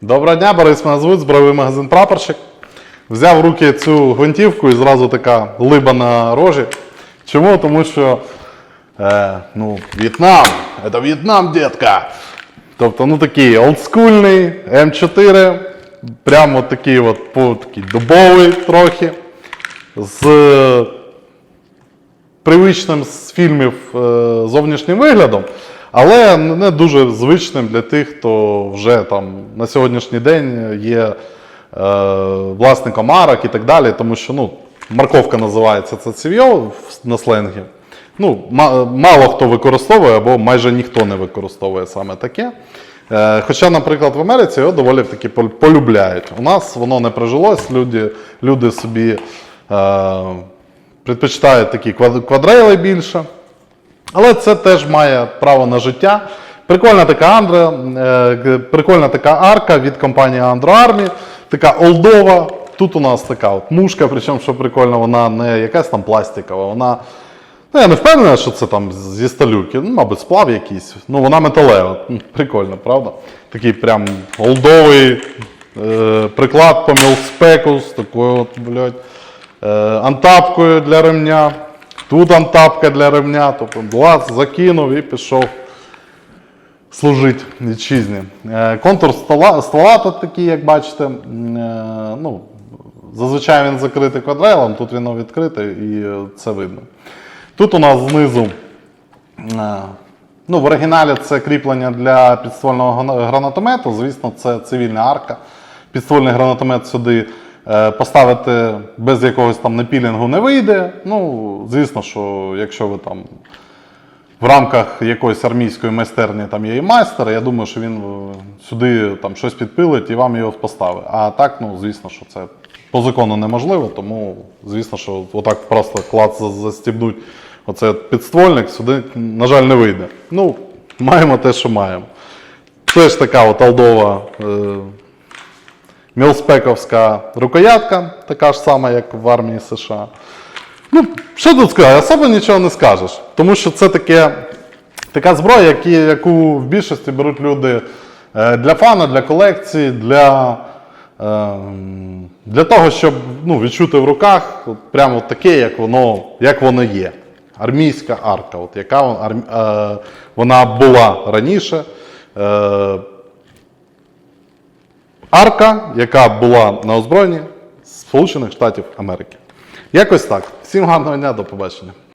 Доброго дня, Борис мене звуть, збройний магазин Прапорщик. Взяв в руки цю гвинтівку і зразу така либа на рожі. Чому? Тому що е, ну, В'єтнам, це В'єтнам, дітка. Тобто, ну такий олдскульний М4, прямо такий от, по, такий дубовий трохи. З привичним з фільмів е, зовнішнім виглядом, але не дуже звичним для тих, хто вже там на сьогоднішній день є е, власником марок і так далі, тому що ну, морковка називається це ців'йо на сленгі. Ну, ма- мало хто використовує або майже ніхто не використовує саме таке. Е, Хоча, наприклад, в Америці його доволі таки полюбляють. У нас воно не прижилось, люди, люди собі е, предпочитають такі квад- квадрейли більше. Але це теж має право на життя. Прикольна така Андра, е, прикольна така арка від компанії Andro Army, така олдова. Тут у нас така от мушка, причому, що прикольно, вона не якась там пластикова, вона. Ну, я не впевнений, що це там зі сталюки, ну, мабуть, сплав якийсь. Ну, вона металева. Прикольно, правда? Такий прям олдовий е, приклад по мілспеку з такою от, блядь, е, антапкою для ремня. Тут антапка для ремня, тобто глаз закинув і пішов служити вітчизні. Е, Контур стола, стола тут такий, як бачите. е, Ну, зазвичай він закритий квадрейлом, тут він відкритий і е, це видно. Тут у нас знизу, ну, в оригіналі це кріплення для підствольного гранатомету. Звісно, це цивільна арка. Підствольний гранатомет сюди поставити без якогось там напілінгу не вийде. Ну, звісно, що якщо ви там в рамках якоїсь армійської майстерні там є і майстер, я думаю, що він е, сюди там щось підпилить і вам його поставить. А так, ну звісно, що це по закону неможливо, тому звісно, що отак просто клац застібнуть оцей от підствольник, сюди, на жаль, не вийде. Ну, маємо те, що маємо. Теж така от алдова е, мілспековська рукоятка, така ж сама, як в армії США. Ну, що тут сказати, особо нічого не скажеш. Тому що це таке, така зброя, яку в більшості беруть люди е, для фану, для колекції, для, е, для того, щоб ну, відчути в руках прямо таке, як воно, як воно є. Армійська арка, от, яка е, вона була раніше. Е, арка, яка була на озброєнні Сполучених Штатів Америки. Якось так. Всім гарного дня, до побачення.